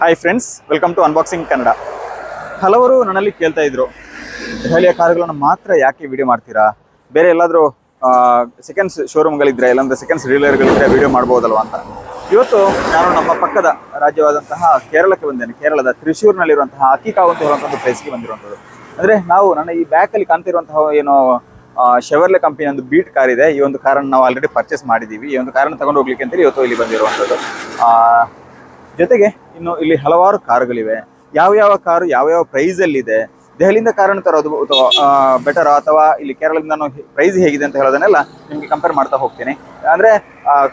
Hi friends welcome to unboxing Kannada ಹಲವರು ನನ್ನಲ್ಲಿ ಕೇಳ್ತಾ ಇದ್ರು ದೆಹಲಿಯ ಕಾರುಗಳನ್ನು ಮಾತ್ರ ಯಾಕೆ ವಿಡಿಯೋ ಮಾಡ್ತೀರಾ? ಬೇರೆ ಎಲ್ಲಾದರೂ ಸೆಕೆಂಡ್ಸ್ ಶೋರೂಮ್ಗಳಿದ್ರೆ ಇಲ್ಲಾಂದ್ರೆ ಸೆಕೆಂಡ್ಸ್ ಡೀಲರ್ಗಳಿದ್ರೆ ವಿಡಿಯೋ ಮಾಡ್ಬೋದಲ್ವಾ ಅಂತ. ಇವತ್ತು ನಾನು ನಮ್ಮ ಪಕ್ಕದ ರಾಜ್ಯವಾದಂತಹ ಕೇರಳಕ್ಕೆ ಬಂದೇನೆ. ಕೇರಳದ ತ್ರಿಶೂರ್ನಲ್ಲಿರುವಂತಹ ಅಕ್ಕಿಕಾವು ಅಂತ ಹೇಳುವಂಥ ಒಂದು ಪ್ಲೇಸ್ಗೆ ಬಂದಿರುವಂಥದ್ದು. ಅಂದರೆ ನಾವು ನನ್ನ ಈ ಬ್ಯಾಕಲ್ಲಿ ಕಾಣ್ತಿರುವಂತಹ ಏನು ಶೆವರ್ಲೆ ಕಂಪನಿ ಒಂದು ಬೀಟ್ ಕಾರ್ ಇದೆ. ಈ ಒಂದು ಕಾರನ್ನು ನಾವು ಆಲ್ರೆಡಿ ಪರ್ಚೇಸ್ ಮಾಡಿದ್ದೀವಿ. ಈ ಒಂದು ಕಾರನ್ನು ತಗೊಂಡು ಹೋಗ್ಲಿಕ್ಕೆ ಅಂತೇಳಿ ಇವತ್ತು ಇಲ್ಲಿ ಬಂದಿರುವಂಥದ್ದು. ಜೊತೆಗೆ ಇನ್ನು ಇಲ್ಲಿ ಹಲವಾರು ಕಾರುಗಳಿವೆ. ಯಾವ ಯಾವ ಕಾರು ಯಾವ ಯಾವ ಪ್ರೈಸ್ ದೆಹಲಿಯಿಂದ ಕಾರನ್ನು ತರೋದು ಬೆಟರ್ ಅಥವಾ ಇಲ್ಲಿ ಕೇರಳದಿಂದ ಪ್ರೈಸ್ ಹೇಗಿದೆ ಅಂತ ಹೇಳೋದನ್ನೆಲ್ಲ ನಿಮಗೆ ಕಂಪೇರ್ ಮಾಡ್ತಾ ಹೋಗ್ತೀನಿ. ಅಂದ್ರೆ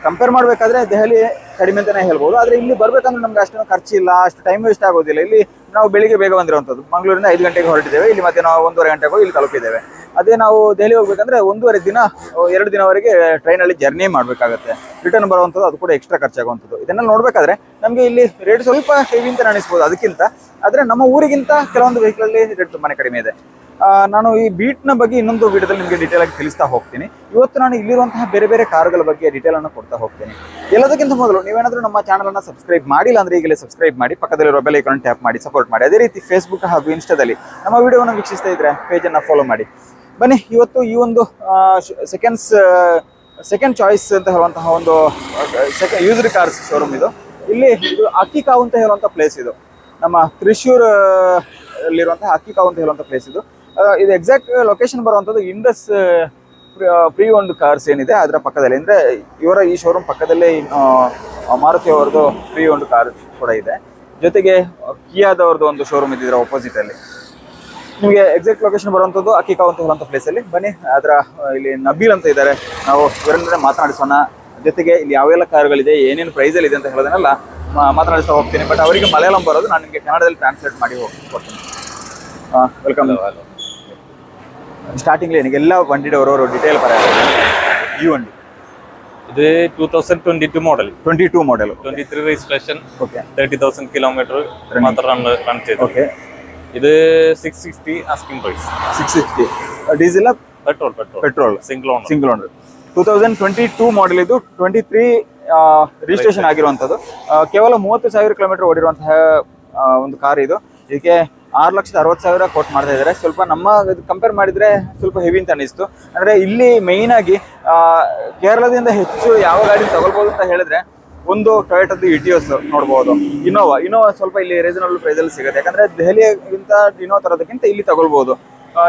ಕಂಪೇರ್ ಮಾಡಬೇಕಾದ್ರೆ ದೆಹಲಿ ಕಡಿಮೆ ಅಂತಾನೆ ಹೇಳ್ಬೋದು. ಆದ್ರೆ ಇಲ್ಲಿ ಬರ್ಬೇಕಂದ್ರೆ ನಮ್ಗೆ ಅಷ್ಟೊಂದು ಖರ್ಚಿಲ್ಲ ಅಷ್ಟು ಟೈಮ್ ವೇಸ್ಟ್ ಆಗೋದಿಲ್ಲ. ಇಲ್ಲಿ ನಾವು ಬೆಳಿಗ್ಗೆ ಬೇಗ ಬಂದಿರುವಂಥದ್ದು. ಮಂಗಳೂರಿಂದ ಐದು ಗಂಟೆಗೆ ಹೊರಟಿದ್ದೇವೆ. ಇಲ್ಲಿ ಮತ್ತೆ ನಾವು ಒಂದೂವರೆ ಗಂಟೆಗೆ ಇಲ್ಲಿ ತಲುಪಿದ್ದೇವೆ. ಅದೇ ನಾವು ದೆಹಲಿ ಹೋಗ್ಬೇಕಂದ್ರೆ ಒಂದೂವರೆ ದಿನ ಎರಡು ದಿನವರೆಗೆ ಟ್ರೈನಲ್ಲಿ ಜರ್ನಿ ಮಾಡಬೇಕಾಗುತ್ತೆ. ರಿಟರ್ನ್ ಬರುವಂಥದ್ದು ಅದು ಕೂಡ ಎಕ್ಸ್ಟ್ರಾ ಖರ್ಚಾಗುವಂಥದ್ದು. ಇದನ್ನೆಲ್ಲ ನೋಡ್ಬೇಕಾದ್ರೆ ನಮಗೆ ಇಲ್ಲಿ ರೇಟ್ ಸ್ವಲ್ಪ ಹೆವಿ ಅಂತ ಅನಿಸ್ಬೋದು ಅದಕ್ಕಿಂತ. ಆದರೆ ನಮ್ಮ ಊರಿಗಿಂತ ಕೆಲವೊಂದು ವೆಹಿಕಲಲ್ಲಿ ರೇಟ್ ತುಂಬಾ ಕಡಿಮೆ ಇದೆ. ನಾನು ಈ ಬೀಟ್ನ ಬಗ್ಗೆ ಇನ್ನೊಂದು ವಿಡಿಯೋದಲ್ಲಿ ನಿಮಗೆ ಡೀಟೇಲ್ ಆಗಿ ತಿಳಿಸ್ತಾ ಹೋಗ್ತೀನಿ. ಇವತ್ತು ನಾನು ಇಲ್ಲಿರುವಂತಹ ಬೇರೆ ಬೇರೆ ಕಾರುಗಳ ಬಗ್ಗೆ ಡೀಟೇಲ್ ಅನ್ನು ಕೊಡ್ತಾ ಹೋಗ್ತೀನಿ. ಎಲ್ಲದಕ್ಕಿಂತ ಮೊದಲು ನೀವೇನಾದ್ರೂ ನಮ್ಮ ಚಾನಲ್ ಅನ್ನ ಸಬ್ಸ್ಕ್ರೈಬ್ ಮಾಡಿಲ್ಲ ಅಂದ್ರೆ ಈಗಲೇ ಸಬ್ಸ್ಕ್ರೈಬ್ ಮಾಡಿ ಪಕ್ಕದಲ್ಲಿರೋ ಬೆಲ್ ಐಕಾನ್ ಟ್ಯಾಪ್ ಮಾಡಿ ಸಪೋರ್ಟ್ ಮಾಡಿ. ಅದೇ ರೀತಿ ಫೇಸ್ಬುಕ್ ಹಾಗೂ ಇನ್ಸ್ಟಾದಲ್ಲಿ ನಮ್ಮ ವಿಡಿಯೋವನ್ನು ವೀಕ್ಷಿಸ್ತಾ ಇದ್ರೆ ಪೇಜನ್ನು ಫಾಲೋ ಮಾಡಿ. ಬನ್ನಿ, ಇವತ್ತು ಈ ಒಂದು ಸೆಕೆಂಡ್ಸ್ ಸೆಕೆಂಡ್ ಚಾಯ್ಸ್ ಅಂತ ಹೇಳುವಂತಹ ಒಂದು ಸೆಕೆಂಡ್ ಯೂಸ್ಡ್ ಕಾರ್ಸ್ ಶೋರೂಮ್ ಇದು. ಇಲ್ಲಿ ಇದು ಅಕ್ಕಿಕಾವು ಅಂತ ಹೇಳುವಂಥ ಪ್ಲೇಸ್ ಇದು. ನಮ್ಮ ತ್ರಿಶೂರ್ ಅಲ್ಲಿರುವಂತಹ ಅಕ್ಕಿಕಾವು ಅಂತ ಹೇಳುವಂಥ ಪ್ಲೇಸ್ ಇದು. ಇದು ಎಕ್ಸಾಕ್ಟ್ ಲೊಕೇಶನ್ ಬರುವಂಥದ್ದು ಇಂಡಸ್ ಪ್ರೀ ಒಂದು ಕಾರ್ಸ್ ಏನಿದೆ ಅದರ ಪಕ್ಕದಲ್ಲಿ. ಅಂದರೆ ಇವರ ಈ ಶೋರೂಮ್ ಪಕ್ಕದಲ್ಲೇ ಮಾರುತಿ ಅವರದು ಪ್ರೀ ಒಂದು ಕಾರ್ ಕೂಡ ಇದೆ. ಜೊತೆಗೆ ಕಿಯಾದವ್ರದ್ದು ಒಂದು ಶೋರೂಮ್ ಇದ್ದಿದ್ರೆ opposite ಅಲ್ಲಿ. ನಿಮಗೆ ಎಕ್ಸಾಕ್ಟ್ ಲೊಕೇಶನ್ ಬರುವಂಥದ್ದು ಅಕ್ಕಿಕಾವ್ ಅಂತ ಹೇಳುವಂಥ ಪ್ಲೇಸಲ್ಲಿ ಬನ್ನಿ ಅದರ ಇಲ್ಲಿ ನಬೀಲ್ ಅಂತ ಇದ್ದಾರೆ. ನಾವು ಇವರಿಂದ ಮಾತನಾಡಿಸೋಣ. ಜೊತೆಗೆ ಇಲ್ಲಿ ಯಾವೆಲ್ಲ ಕಾರುಗಳಿದೆ ಏನೇನು ಪ್ರೈಸಲ್ಲಿ ಇದೆ ಅಂತ ಹೇಳೋದನ್ನೆಲ್ಲ ಮಾತನಾಡಿಸ್ತಾ ಹೋಗ್ತೀನಿ. ಬಟ್ ಅವರಿಗೆ ಮಲಯಾಳಂ ಬರೋದು ನಾನು ನಿಮಗೆ ಕನ್ನಡದಲ್ಲಿ ಟ್ರಾನ್ಸ್ಲೇಟ್ ಮಾಡಿ ಹೋಗ್ತೀನಿ ವೆಲ್ಕಮ್ ಸ್ಟಾರ್ಟಿಂಗ್ எனக்கு எல்லா வண்டியோட ஒரு ಬರ ಈ ವಂಡಿ you two thousand twenty two model twenty two model twenty three registration three registration okay thirty thousand kilometre ഇത് six sixty asking price six sixty diesel petrol petrol petrol single owner single owner two thousand twenty two model ಇದು twenty three registration ಆಗಿರುವಂಥದ್ದು ಆ, ಕೇವಲ ಮೂವತ್ತು ಸಾವಿರ kilometre ಓಡಿರುವಂತಹ ಆ, ಒಂದು car ಇದು ಇದಕ್ಕೆ ಆರು ಲಕ್ಷದ ಅರವತ್ತು ಸಾವಿರ ಕೋಟ್ ಮಾಡ್ತಾ ಇದ್ದಾರೆ ಸ್ವಲ್ಪ ನಮ್ಮ ಕಂಪೇರ್ ಮಾಡಿದ್ರೆ ಸ್ವಲ್ಪ ಹೆವಿ ಅಂತ ಅನಿಸ್ತು ಅಂದ್ರೆ ಇಲ್ಲಿ ಮೇಯ್ನ್ ಆಗಿ ಆ, ಕೇರಳದಿಂದ ಹೆಚ್ಚು ಯಾವ ಗಾಡಿ ತಗೊಳ್ಬೋದು ಅಂತ ಹೇಳಿದ್ರೆ ಒಂದು ಟೊಯೋಟದ್ದು ಇಟಿಯೋಸ್ ನೋಡಬಹುದು ಇನೋವಾ ಇನೋವಾ ಸ್ವಲ್ಪ ಇಲ್ಲಿ ರೀಸನಬಲ್ ಪ್ರೈಸಲ್ಲಿ ಸಿಗುತ್ತೆ. ಯಾಕಂದ್ರೆ ದೆಹಲಿಗಿಂತ ಇನೋ ತರೋದಕ್ಕಿಂತ ಇಲ್ಲಿ ತಗೊಳ್ಬಹುದು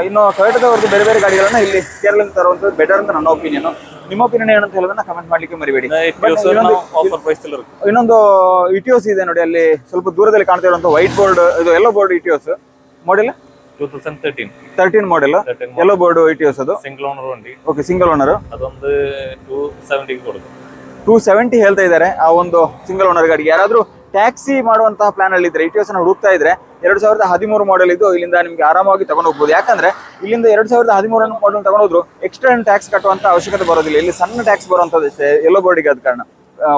ಇನ್ನು ಟೊಯೋಟದವರೆಗೂ ಬೇರೆ ಬೇರೆ ಗಾಡಿಗಳನ್ನ ಇಲ್ಲಿ ಕೇರಳದಿಂದ ತರುವಂಥದ್ದು ಬೆಟರ್ ಅಂತ ನನ್ನ ಒಪಿನಿಯನ್ ನಿಮ್ಮ ಒಪಿನಿಯನ್ ಏನಂತ ಹೇಳೋದನ್ನ ಕಮೆಂಟ್ ಮಾಡ್ಲಿಕ್ಕೆ ಮರಿಬೇಡಿ. ಇನ್ನೊಂದು ಇಟಿಯೋಸ್ ಇದೆ ನೋಡಿ ಅಲ್ಲಿ ಸ್ವಲ್ಪ ದೂರದಲ್ಲಿ ಕಾಣ್ತಾ ಇರುವಂತಹ ವೈಟ್ ಬೋರ್ಡ್ ಇದು yellow board Etios model two thousand thirteen thirteen model yellow board Etios ಅದು. Single owner okay single owner ಅದೊಂದು ಟೂ ಸೆವೆಂಟಿ ಕೊಡುದು ಟೂ ಸೆವೆಂಟಿ ಹೇಳ್ತಾ ಇದ್ದಾರೆ. ಆ ಒಂದು ಸಿಂಗಲ್ ಓನರ್ ಗಾಡಿಗೆ. ಯಾರಾದರೂ ಟ್ಯಾಕ್ಸಿ ಮಾಡುವಂತಹ ಪ್ಲಾನ್ ಅಲ್ಲಿ ಇದ್ರೆ ಇಟಿಯೋಸನ್ನು ಹುಡುಕ್ತಾ ಇದ್ರೆ ಎರಡು ಸಾವಿರದ ಹದಿಮೂರು ಮಾಡೆಲ್ ಇದ್ದು ಇಲ್ಲಿಂದ ನಿಮಗೆ ಆರಾಮಾಗಿ ತಗೊಂಡು ಹೋಗ್ಬೋದು. ಯಾಕಂದ್ರೆ ಇಲ್ಲಿಂದ ಎರಡು ಸಾವಿರದ ಹದಿಮೂರ ಮಾಡೆಲ್ ತಗೊಂಡೋದ್ರು ಎಕ್ಸ್ಟ್ರಾ ಟ್ಯಾಕ್ಸ್ ಕಟ್ಟುವಂತ ಅವಶ್ಯಕತೆ ಬರೋದಿಲ್ಲ. ಇಲ್ಲಿ ಸಣ್ಣ ಟ್ಯಾಕ್ಸ್ ಬರುವಂತದ್ದು ಎಲ್ಲೋ ಬೋರ್ಡಿಗೆ ಆದ ಕಾರಣ.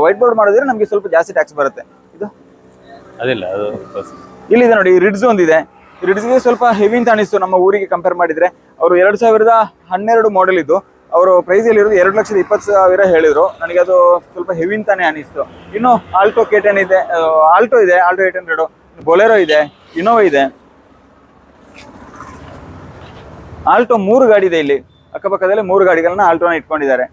ವೈಟ್ ಬೋರ್ಡ್ ಮಾಡಿದ್ರೆ ನಮಗೆ ಸ್ವಲ್ಪ ಜಾಸ್ತಿ ಟ್ಯಾಕ್ಸ್ ಬರುತ್ತೆ. ಇದು? ಅದಿಲ್ಲ ಇಲ್ಲಿದೆ ನೋಡಿ ರಿಡ್ಸ್ ಒಂದಿದೆ. ರಿಡ್ಸ್ಗೆ ಸ್ವಲ್ಪ ಹೆವಿ ಅಂತ ಅನಿಸ್ತು ನಮ್ಮ ಊರಿಗೆ ಕಂಪೇರ್ ಮಾಡಿದ್ರೆ ಅವರು ಎರಡು ಸಾವಿರದ ಹನ್ನೆರಡು ಮಾಡೆಲ್ ಇದ್ದು ಅವರು ಪ್ರೈಸಲ್ಲಿ ಇರೋದು ಎರಡು ಲಕ್ಷದ ಇಪ್ಪತ್ತು ಸಾವಿರ ಹೇಳಿದರು. ನನಗೆ ಅದು ಸ್ವಲ್ಪ ಹೆವಿ ಅಂತಾನೆ ಅನಿಸ್ತು. ಇನ್ನು ಆಲ್ಟೋ ಕೆ ಟೆನ್ ಇದೆ. ಆಲ್ಟೋ ಇದೆ. ಆಲ್ಟೋ ಏಟ್ ಹಂಡ್ರೆಡು ಬೊಲೆರೋ ಇದೆ. ಇನೋವಾ ಇದೆ. ಆಲ್ಟೋ ಮೂರು ಗಾಡಿ ಇದೆ ಇಲ್ಲಿ. ಅಕ್ಕಪಕ್ಕದಲ್ಲಿ ಮೂರು ಗಾಡಿಗಳನ್ನ ಆಲ್ಟೋನ ಇಟ್ಕೊಂಡಿದ್ದಾರೆ.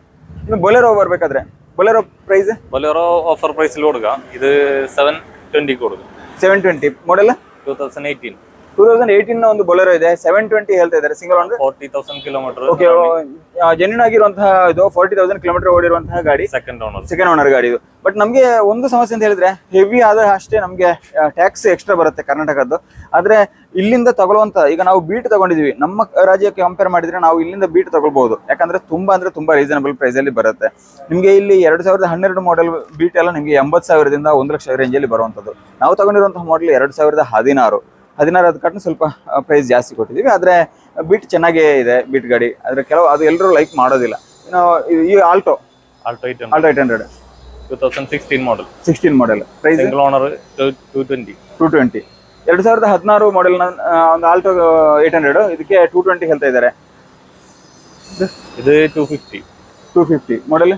ಇನ್ನು ಬೊಲೆರೋ ಬರಬೇಕಾದ್ರೆ? Bolero price Bolero offer price ಹುಡುಗ. ಇದು ಸೆವೆನ್ ಟ್ವೆಂಟಿ ಕೊಡುದು. Seven twenty model two thousand eighteen two thousand eighteen ಒಂದು ಬೊಲೆರೋ ಇದೆ. ಸೆವೆನ್ ಟ್ವೆಂಟಿ ಹೇಳ್ತಾ ಇದ್ದಾರೆ. ಸಿಂಗಲ್ ಅಂದ್ರೆ forty thousand kilometre okay genuine ಆಗಿರುವಂತಹ ಇದು ಫೋರ್ಟಿ ತೌಸಂಡ್ ಕಿಲೋಮೀಟರ್ ಓಡಿರುವಂತಹ ಗಾಡಿ. ಸೆಕೆಂಡ್ ಓನರ್ ಸೆಕೆಂಡ್ ಓನರ್ ಗಾಡಿ ಇದು. ಬಟ್ ನಮಗೆ ಒಂದು ಸಮಸ್ಯೆ ಅಂತ ಹೇಳಿದ್ರೆ ಹೆವಿ ಆದ್ರೆ ಅಷ್ಟೇ ನಮಗೆ ಟ್ಯಾಕ್ಸ್ ಎಕ್ಸ್ಟ್ರಾ ಬರುತ್ತೆ ಕರ್ನಾಟಕದ್ದು. ಆದ್ರೆ ಇಲ್ಲಿಂದ ತಗೊಳ್ಳುವಂತ ಈಗ ನಾವು ಬೀಟ್ ತಗೊಂಡಿದೀವಿ. ನಮ್ಮ ರಾಜ್ಯಕ್ಕೆ ಕಂಪೇರ್ ಮಾಡಿದ್ರೆ ನಾವು ಇಲ್ಲಿಂದ ಬೀಟ್ ತಗೊಳ್ಬಹುದು. ಯಾಕಂದ್ರೆ ತುಂಬಾ ಅಂದ್ರೆ ತುಂಬಾ ರೀಸನಬಲ್ ಪ್ರೈಸ್ ಅಲ್ಲಿ ಬರುತ್ತೆ. ನಿಮಗೆ ಇಲ್ಲಿ ಎರಡ್ ಸಾವಿರದ ಹನ್ನೆರಡು ಮಾಡೆಲ್ ಬೀಟ್ ಎಲ್ಲ ನಿಮಗೆ ಎಂಬತ್ತು ಸಾವಿರದಿಂದ ಒಂದು ಲಕ್ಷ ರೇಂಜ್ ಅಲ್ಲಿ ಬರುವಂತದ್ದು. ನಾವು ತಗೊಂಡಿರುವಂತಹ ಮಾಡೆಲ್ ಎರಡ್ ಸಾವಿರದ ಹದಿನಾರು. ಹದಿನಾರು ಹತ್ತು ಕಟ್ನ ಸ್ವಲ್ಪ ಪ್ರೈಸ್ ಜಾಸ್ತಿ ಕೊಟ್ಟಿದ್ದೀವಿ ಆದರೆ ಬಿಟ್ ಚೆನ್ನಾಗೇ ಇದೆ ಬಿಟ್ ಗಾಡಿ. ಆದರೆ ಕೆಲವು ಅದು ಎಲ್ಲರೂ ಲೈಕ್ ಮಾಡೋದಿಲ್ಲ. ಇನ್ನು ಈ Alto Alto eight Alto eight hundred two thousand sixteen model sixteen model price owner two twenty two twenty ಎರಡು ಸಾವಿರದ ಹದಿನಾರು ಮಾಡೆಲ್ನ ಒಂದು ಆಲ್ಟೋ ಏಟ್ ಹಂಡ್ರೆಡು ಇದಕ್ಕೆ ಟೂ ಟ್ವೆಂಟಿ ಹೇಳ್ತಾ ಇದ್ದಾರೆ. ಇದು two fifty two fifty model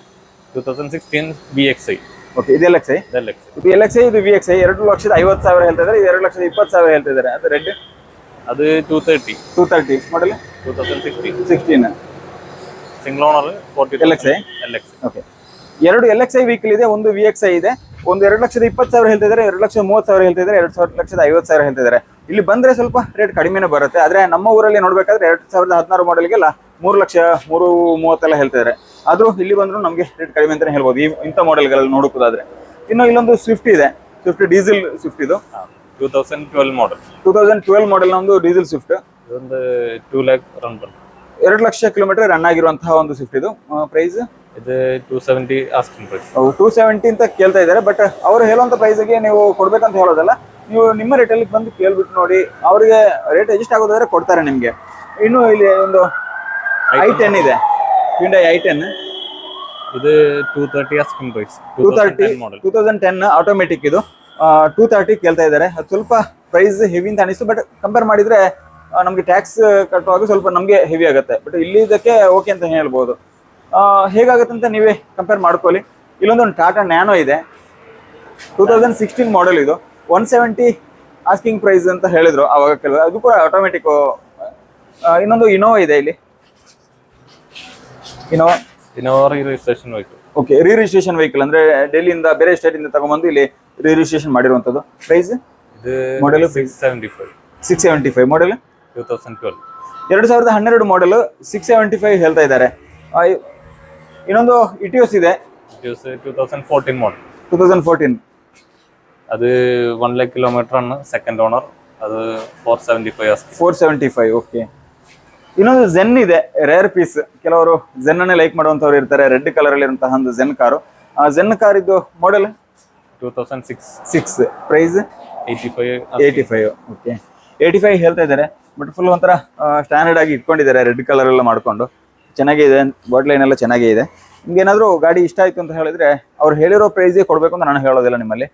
two thousand sixteen B X I okay ಇದು ಎಲ್ ಎಕ್ಸ್ ಐ ಇದು ಎಲ್ ಎಕ್ಸ್ ಐ ಇದು ವಿ ಎಕ್ಸ್ ಐ ಎರಡು ಲಕ್ಷದ ಐವತ್ತು ಸಾವಿರ ಹೇಳ್ತಾ ಇದ್ದಾರೆ ಇದು ಎರಡು ಲಕ್ಷದ ಇಪ್ಪತ್ತು ಸಾವಿರ ಹೇಳ್ತಾ ಇದ್ದಾರೆ. ಅದು ರೆಡ್ ಅದು two thirty two thirty model two thousand sixteen sixteen single owner forty L X I L X okay ಎರಡು ಎಲ್ ಎಕ್ಸ್ ಐ ವೆಹಿಕಲ್ ಇದೆ ಒಂದು ವಿ ಎಕ್ಸ್ ಐ ಇದೆ. ಒಂದು ಎರಡು ಲಕ್ಷದ ಇಪ್ಪತ್ತು ಸಾವಿರ ಹೇಳ್ತಾ ಇದ್ದಾರೆ ಎರಡು ಲಕ್ಷದ ಮೂವತ್ತು ಸಾವಿರ ಹೇಳ್ತಾ ಇದ್ದಾರೆ ಎರಡು ಸಾವಿರ ಲಕ್ಷದ ಐವತ್ತು ಸಾವಿರ ಹೇಳ್ತಾ ಇದ್ದಾರೆ. ಇಲ್ಲಿ ಬಂದ್ರೆ ಸ್ವಲ್ಪ ರೇಟ್ ಕಡಿಮೆನೇ ಬರುತ್ತೆ. ಆದ್ರೆ ನಮ್ಮ ಊರಲ್ಲಿ ನೋಡಬೇಕಾದ್ರೆ ಎರಡು ಸಾವಿರದ ಹದಿನಾರು ಮಾಡೆಲ್ಗೆಲ್ಲ ಮೂರು ಲಕ್ಷ ಮೂರು ಮೂವತ್ತೆಲ್ಲ ಹೇಳ್ತಿದ್ದಾರೆ ಆದ್ರೂ ಇಲ್ಲಿ ಬಂದ್ರು ನಮಗೆ ರೇಟ್ ಕಡಿಮೆ ಅಂತಲೇ ಹೇಳ್ಬೋದು. ಈ ಇಂಥ ಮಾಡೆಲ್ಗಳಲ್ಲಿ ನೋಡೋದಾದ್ರೆ ಇನ್ನು ಇಲ್ಲೊಂದು ಸ್ವಿಫ್ಟ್ ಇದೆ. ಸ್ವಿಫ್ಟ್ ಡೀಸೆಲ್ ಸ್ವಿಫ್ಟ್ ಇದು. Two thousand twelve model two thousand twelve model ಒಂದು ಡೀಸೆಲ್ ಸ್ವಿಫ್ಟ್ ಇದೊಂದು ಟೂ ಲ್ಯಾಕ್ ರನ್ ಬರ್ತದೆ ಎರಡು ಲಕ್ಷ ಕಿಲೋಮೀಟರ್ ರನ್ ಆಗಿರುವಂತಹ ಒಂದು ಸ್ವಿಫ್ಟ್ ಇದು. ಪ್ರೈಸ್ ಇದು two seventy asking price two seventy ಅಂತ ಕೇಳ್ತಾ ಇದ್ದಾರೆ ಬಟ್ ಅವರು ಹೇಳುವಂಥ ಪ್ರೈಸ್ಗೆ ನೀವು ಕೊಡ್ಬೇಕಂತ ಹೇಳೋದಲ್ಲ. ನೀವು ನಿಮ್ಮ ರೇಟಲ್ಲಿ ಬಂದು ಕೇಳ್ಬಿಟ್ಟು ನೋಡಿ ಅವರಿಗೆ ರೇಟ್ ಅಡ್ಜಸ್ಟ್ ಆಗೋದಾದ್ರೆ ಕೊಡ್ತಾರೆ ನಿಮಗೆ. ಇನ್ನು ಇಲ್ಲಿ ಒಂದು ಐ ಟೆನ್ ಇದೆ. ಹಿಂಡೈ ಐ ಟೆನ್ ಇದು two thirty asking price two thirty model two thousand ten automatic ಇದು. ಟೂ ತರ್ಟಿ ಕೇಳ್ತಾ ಇದ್ದಾರೆ. ಅದು ಸ್ವಲ್ಪ ಪ್ರೈಸ್ ಹೆವಿ ಅಂತ ಅನಿಸ್ತು ಬಟ್ ಕಂಪೇರ್ ಮಾಡಿದ್ರೆ ನಮಗೆ ಟ್ಯಾಕ್ಸ್ ಕಟ್ಟುವಾಗ ಸ್ವಲ್ಪ ನಮಗೆ ಹೆವಿ ಆಗುತ್ತೆ. ಬಟ್ ಇಲ್ಲಿ ಇದಕ್ಕೆ ಓಕೆ ಅಂತ ಹೇಳ್ಬೋದು. ಹೇಗಾಗುತ್ತೆ ಅಂತ ನೀವೇ ಕಂಪೇರ್ ಮಾಡ್ಕೊಳ್ಳಿ. ಇಲ್ಲೊಂದು ಒಂದು ಟಾಟಾ ನ್ಯಾನೋ ಇದೆ. ಟೂ ತೌಸಂಡ್ ಸಿಕ್ಸ್ಟೀನ್ ಮಾಡೆಲ್ ಇದು. ಒನ್ ಸೆವೆಂಟಿ ಆಸ್ಕಿಂಗ್ ಪ್ರೈಸ್ ಅಂತ ಹೇಳಿದ್ರು ಅವಾಗ ಕೆಲವು ಅದು ಕೂಡ ಆಟೋಮೆಟಿಕ್ ಇನ್ನೊಂದು ಇನೋವಾ ಇದೆ ಇಲ್ಲಿ. Innova Innova registration vehicle okay re registration vehicle ಅಂದ್ರೆ ಡೆಲ್ಲಿಯಿಂದ ಬೇರೆ ಸ್ಟೇಟ್ ಇಂದ ತಗೊಂಡ್ಬಂದು ಇಲ್ಲಿ ರೀ ರಿಜಿಸ್ಟ್ರೇಷನ್ ಮಾಡಿರುವಂತದ್ದು price Model? Six seventy five six seventy five model two thousand twelve ಎರಡು ಸಾವಿರದ ಹನ್ನೆರಡು ಮಾಡೆಲ್ ಸಿಕ್ಸ್ ಸೆವೆಂಟಿ ಫೈವ್ ಹೇಳ್ತಾ ಇದ್ದಾರೆ. ಇನ್ನೊಂದು ಇಟಿಯೋಸ್ ಇದೆ. Two thousand fourteen model two thousand fourteen ಅದು ಒನ್ ಲ್ಯಾಕ್ ಕಿಲೋಮೀಟರ್ ಅನ್ನು ಸೆಕೆಂಡ್ ಓನರ್ ಅದು four seventy five four seventy five okay ಇನ್ನೊಂದು ಜೆನ್ ಇದೆ ರೇರ್ ಪೀಸ್ ಕೆಲವರು ಜೆನ್ ಅನ್ನೇ ಲೈಕ್ ಮಾಡುವಂತವ್ರು ಇರ್ತಾರೆ ರೆಡ್ ಕಲರ್ ಅಲ್ಲಿ ಇರುವಂತಹ ಒಂದು ಜೆನ್ ಕಾರು ಜೆನ್ ಕಾರ್ ಇದು model two thousand six six price eighty five eighty five okay eighty five ಹೇಳ್ತಾ ಇದ್ದಾರೆ ಬಟ್ ಫುಲ್ ಒಂಥರ ಸ್ಟ್ಯಾಂಡರ್ಡ್ ಆಗಿ ಇಟ್ಕೊಂಡಿದ್ದಾರೆ ರೆಡ್ ಕಲರ್ ಎಲ್ಲ ಮಾಡ್ಕೊಂಡು. ಚೆನ್ನಾಗಿದೆ ಬಾಟ್ ಲೈನ್ ಎಲ್ಲ ಚೆನ್ನಾಗೇ ಇದೆ. ನಿಮ್ಗೆ ಏನಾದರೂ ಗಾಡಿ ಇಷ್ಟ ಆಯಿತು ಅಂತ ಹೇಳಿದ್ರೆ ಅವ್ರು ಹೇಳಿರೋ ಪ್ರೈಸೇ ಕೊಡಬೇಕು ಅಂತ ನಾನು ಹೇಳೋದಿಲ್ಲ ನಿಮ್ಮಲ್ಲಿ.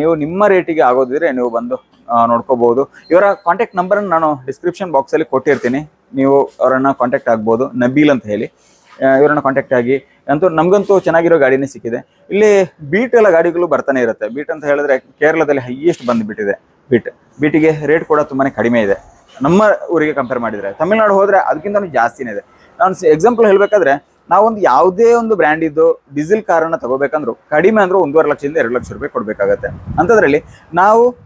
ನೀವು ನಿಮ್ಮ ರೇಟಿಗೆ ಆಗೋದಿದ್ರೆ ನೀವು ಬಂದು ನೋಡ್ಕೋಬೋದು. ನೋಡ್ಕೋಬಹುದು ಇವರ ಕಾಂಟ್ಯಾಕ್ಟ್ ನಂಬರನ್ನು ನಾನು ಡಿಸ್ಕ್ರಿಪ್ಷನ್ ಬಾಕ್ಸಲ್ಲಿ ಕೊಟ್ಟಿರ್ತೀನಿ. ನೀವು ಅವರನ್ನು ಕಾಂಟ್ಯಾಕ್ಟ್ ಆಗ್ಬೋದು. ನಬೀಲ್ ಅಂತ ಹೇಳಿ. ಇವರನ್ನು ಕಾಂಟ್ಯಾಕ್ಟ್ ಆಗಿ. ಅಂತೂ ನಮಗಂತೂ ಚೆನ್ನಾಗಿರೋ ಗಾಡಿನೇ ಸಿಕ್ಕಿದೆ. ಇಲ್ಲಿ ಬೀಟ್ ಎಲ್ಲ ಗಾಡಿಗಳು ಬರ್ತಾನೆ ಇರುತ್ತೆ. ಬೀಟ್ ಅಂತ ಹೇಳಿದ್ರೆ ಕೇರಳದಲ್ಲಿ ಹೈಯೆಸ್ಟ್ ಬಂದುಬಿಟ್ಟಿದೆ ಬೀಟ್. ಬೀಟಿಗೆ ರೇಟ್ ಕೂಡ ತುಂಬಾ ಕಡಿಮೆ ಇದೆ. ನಮ್ಮ ಊರಿಗೆ ಕಂಪೇರ್ ಮಾಡಿದರೆ. ತಮಿಳ್ನಾಡು ಹೋದರೆ ಅದಕ್ಕಿಂತ ಜಾಸ್ತಿನೇ ಇದೆ. ನಾನು ಎಕ್ಸಾಂಪಲ್ ಹೇಳಬೇಕಾದ್ರೆ, ನಾವೊಂದು ಯಾವುದೇ ಒಂದು ಬ್ರ್ಯಾಂಡ್ ಇದ್ದು ಡೀಸೆಲ್ ಕಾರನ್ನು ತಗೋಬೇಕಂದ್ರೂ, ಕಡಿಮೆ ಅಂದರೂ ಒಂದೂವರೆ ಲಕ್ಷದಿಂದ ಎರಡು ಲಕ್ಷ ರೂಪಾಯಿ ಕೊಡಬೇಕಾಗತ್ತೆ. ಅಂಥದ್ರಲ್ಲಿ ನಾವು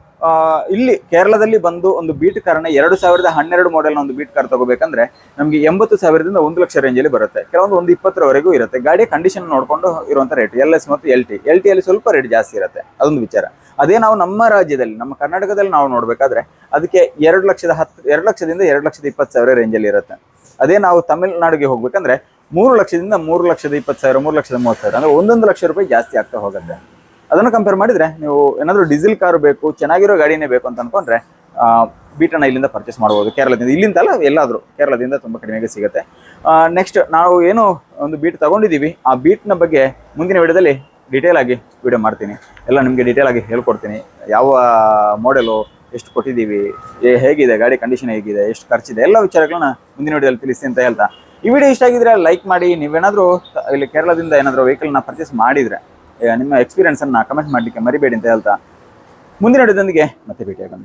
ಇಲ್ಲಿ ಕೇರಳದಲ್ಲಿ ಬಂದು ಒಂದು ಬೀಟ್ ಕಾರ್ನ ಎರಡು ಸಾವಿರದ ಹನ್ನೆರಡು ಮಾಡೆಲ್ನ ಒಂದು ಬೀಟ್ ಕಾರ್ ತಗೋಬೇಕಂದ್ರೆ ನಮಗೆ ಎಂಬತ್ತು ಸಾವಿರದಿಂದ ಒಂದು ಲಕ್ಷ ರೇಂಜಲ್ಲಿ ಬರುತ್ತೆ. ಕೆಲವೊಂದು ಒಂದು ಇಪ್ಪತ್ತರವರೆಗೂ ಇರುತ್ತೆ. ಗಾಡಿಯ ಕಂಡೀಷನ್ ನೋಡಿಕೊಂಡು ಇರುವಂತ ರೇಟ್ ಎಲ್ ಎಸ್ ಮತ್ತು ಎಲ್ ಟಿ ಎಲ್ ಟಿಯಲ್ಲಿ ಸ್ವಲ್ಪ ರೇಟ್ ಜಾಸ್ತಿ ಇರುತ್ತೆ. ಅದೊಂದು ವಿಚಾರ. ಅದೇ ನಾವು ನಮ್ಮ ರಾಜ್ಯದಲ್ಲಿ, ನಮ್ಮ ಕರ್ನಾಟಕದಲ್ಲಿ ನಾವು ನೋಡಬೇಕಾದ್ರೆ ಅದಕ್ಕೆ ಎರಡು ಲಕ್ಷದ ಹತ್ತು, ಎರಡು ಲಕ್ಷದಿಂದ ಎರಡು ಲಕ್ಷದ ಇಪ್ಪತ್ತು ಸಾವಿರ ರೇಂಜಲ್ಲಿ ಇರುತ್ತೆ. ಅದೇ ನಾವು ತಮಿಳುನಾಡಿಗೆ ಹೋಗ್ಬೇಕಂದ್ರೆ ಮೂರು ಲಕ್ಷದಿಂದ ಮೂರು ಲಕ್ಷದ ಇಪ್ಪತ್ತು ಸಾವಿರ, ಮೂರು ಲಕ್ಷದ ಮೂವತ್ತು ಸಾವಿರ, ಅಂದರೆ ಒಂದೊಂದು ಲಕ್ಷ ರೂಪಾಯಿ ಜಾಸ್ತಿ ಆಗ್ತಾ ಹೋಗುತ್ತೆ. ಅದನ್ನು ಕಂಪೇರ್ ಮಾಡಿದ್ರೆ ನೀವು ಏನಾದರೂ ಡೀಸೆಲ್ ಕಾರ್ ಬೇಕು, ಚೆನ್ನಾಗಿರೋ ಗಾಡಿನೇ ಬೇಕು ಅಂತ ಅನ್ಕೊಂಡ್ರೆ ಬೀಟನ್ನ ಇಲ್ಲಿಂದ ಪರ್ಚೇಸ್ ಮಾಡ್ಬೋದು. ಕೇರಳದಿಂದ. ಇಲ್ಲಿಂದ ಅಲ್ಲ ಎಲ್ಲಾದರೂ, ಕೇರಳದಿಂದ ತುಂಬ ಕಡಿಮೆಗೆ ಸಿಗುತ್ತೆ. ನೆಕ್ಸ್ಟ್ ನಾವು ಏನು ಒಂದು ಬೀಟ್ ತಗೊಂಡಿದ್ದೀವಿ. ಆ ಬೀಟ್ನ ಬಗ್ಗೆ ಮುಂದಿನ ವಿಡಿಯೋದಲ್ಲಿ ಡೀಟೇಲ್ ಆಗಿ ವಿಡಿಯೋ ಮಾಡ್ತೀನಿ. ಎಲ್ಲ ನಿಮಗೆ ಡೀಟೇಲ್ ಆಗಿ ಹೇಳ್ಕೊಡ್ತೀನಿ. ಯಾವ ಮಾಡೆಲು ಎಷ್ಟು ಕೊಟ್ಟಿದ್ದೀವಿ ಹೇಗಿದೆ, ಗಾಡಿ ಕಂಡೀಷನ್ ಹೇಗಿದೆ, ಎಷ್ಟು ಖರ್ಚಿದೆ, ಎಲ್ಲ ವಿಚಾರಗಳನ್ನ ಮುಂದಿನ ವಿಡಿಯೋದಲ್ಲಿ ತಿಳಿಸಿ ಅಂತ ಹೇಳ್ತಾ. ಈ ವಿಡಿಯೋ ಇಷ್ಟ ಆಗಿದ್ರೆ ಲೈಕ್ ಮಾಡಿ. ನೀವೇನಾದರೂ ಇಲ್ಲಿ ಕೇರಳದಿಂದ ಏನಾದರೂ ವೆಹಿಕಲ್ನ ಪರ್ಚೇಸ್ ಮಾಡಿದರೆ ನಿಮ್ಮ ಎಕ್ಸ್ಪೀರಿಯನ್ಸನ್ನು ಕಮೆಂಟ್ ಮಾಡಲಿಕ್ಕೆ ಮರಿಬೇಡಿ ಅಂತ ಹೇಳ್ತಾ. ಮುಂದಿನ ವಿಡಿಯೋದೊಂದಿಗೆ ಮತ್ತೆ ಭೇಟಿಯಾಗೋಣ.